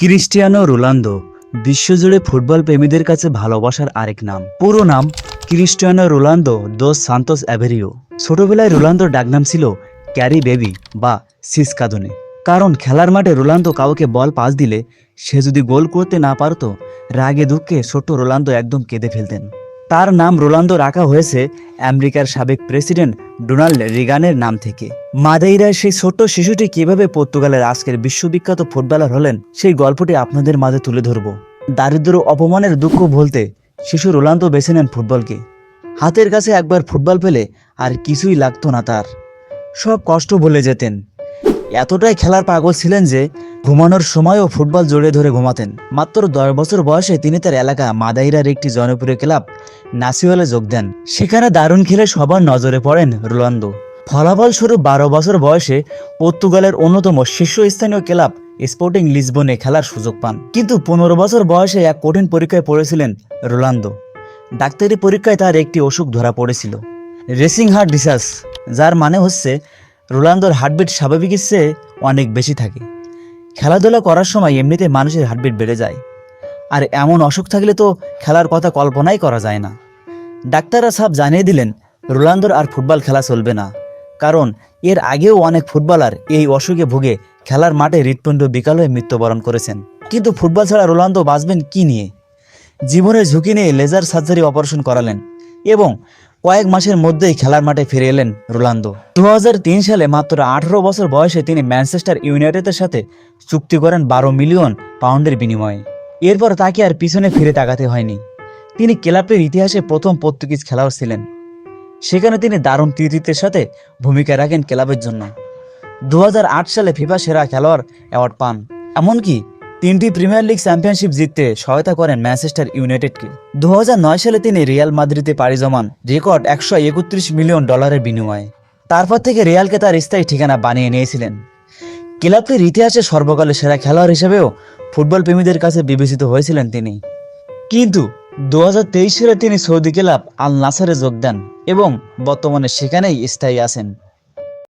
Cristiano Ronaldo, বিশ্বজুড়ে football প্রেমীদের কাছে ভালোবাসার আরেক নাম। পুরো নাম Cristiano Ronaldo dos Santos Aveiro ছোটবেলায় রোনালদোর ডাকনাম ছিল ক্যারি বেবি বা সিসকাদনে। কারণ খেলার মাঠে রোনালদো কাউকে বল পাস দিলে সে যদি গোল করতে না পারত, রাগে দুঃখে ছোট্ট রোনালদো একদম কেঁদে ফেলতেন। তার নাম রোনালদো রাখা হয়েছে আমেরিকার সাবেক প্রেসিডেন্ট ডোনাল্ড রিগানের নাম থেকে। মাদেইরার সেই ছোট্ট শিশুটি কীভাবে পর্তুগালের আজকের বিশ্ববিখ্যাত ফুটবলার হলেন, সেই গল্পটি আপনাদের মাঝে তুলে ধরব। দারিদ্র অপমানের দুঃখ বলতে শিশু রোনালদো বেছে নেন ফুটবলকে। হাতের কাছে একবার ফুটবল পেলে আর কিছুই লাগতো না তার। সব কষ্ট ভুলে যেতেন। এতটাই খেলার পাগল ছিলেন যে ঘুমানোর সময়ও ফুটবল জড়িয়ে ধরে ঘুমাতেন। মাত্র দশ বছর বয়সে তিনি তার এলাকা মাদাইরার একটি জনপ্রিয় ক্লাব নাসিওয়ালে যোগ দেন। সেখানে দারুণ খেলে সবার নজরে পড়েন রোনালদো। ফলাফল স্বরূপ বারো বছর বয়সে পর্তুগালের অন্যতম শীর্ষস্থানীয় ক্লাব স্পোর্টিং লিসবনে খেলার সুযোগ পান। কিন্তু পনেরো বছর বয়সে এক কঠিন পরীক্ষায় পড়েছিলেন রোনালদো। ডাক্তারি পরীক্ষায় তার একটি অসুখ ধরা পড়েছিল। রেসিং হার্ট ডিসাস যার মানে হচ্ছে রোনালদোর হার্টবিট স্বাভাবিকের চেয়ে অনেক বেশি থাকে। খেলাধুলা করার সময় এমনিতে মানুষের হার্টবিট বেড়ে যায়। আর এমন অসুখ থাকলে তো খেলার কথা কল্পনাই করা যায় না। ডাক্তাররা সাব জানিয়ে দিলেন, রোনালদোর আর ফুটবল খেলা চলবে না। কারণ এর আগেও অনেক ফুটবলার এই অসুখে ভুগে খেলার মাঠে হৃৎপিণ্ড বিকাল হয়ে মৃত্যুবরণ করেছেন। কিন্তু ফুটবল ছাড়া রোনালদো বাঁচবেন কি নিয়ে? জীবনের ঝুঁকি নিয়ে লেজার সার্জারি অপারেশন করালেন এবং কয়েক মাসের মধ্যেই খেলার মাঠে ফিরে এলেন রোনালদো। দু হাজার তিন সালে মাত্র আঠারো বছর বয়সে তিনি ম্যানচেস্টার ইউনাইটেডের সাথে চুক্তি করেন বারো মিলিয়ন পাউন্ডের বিনিময়ে। এরপর তাকে আর পিছনে ফিরে তাকাতে হয়নি। তিনি ক্লাবের ইতিহাসে প্রথম পর্তুগিজ খেলাও ছিলেন। সেখানে তিনি দারুণ কৃতিত্বের সাথে ভূমিকা রাখেন ক্লাবের জন্য। দু হাজার আট সালে ফিফা সেরা খেলোয়াড় অ্যাওয়ার্ড পান। এমনকি তিনটি প্রিমিয়ার লিগ চ্যাম্পিয়নশিপ জিততে সহায়তা করেন ম্যানচেস্টার ইউনাইটেডকে দু হাজার নয় সালে তিনি রিয়াল মাদ্রিদে পাড়ি জমান রেকর্ড একশো একত্রিশ মিলিয়ন ডলারের বিনিময়ে। তারপর থেকে রিয়ালকে তার স্থায়ী ঠিকানা বানিয়ে নিয়েছিলেন। ক্লাবটির ইতিহাসে সর্বকালের সেরা খেলোয়াড় হিসেবেও ফুটবল প্রেমীদের কাছে বিবেচিত হয়েছিলেন তিনি। কিন্তু দু হাজার তেইশ সালে তিনি সৌদি ক্লাব আল নাসারে যোগ দেন এবং বর্তমানে সেখানেই স্থায়ী আছেন।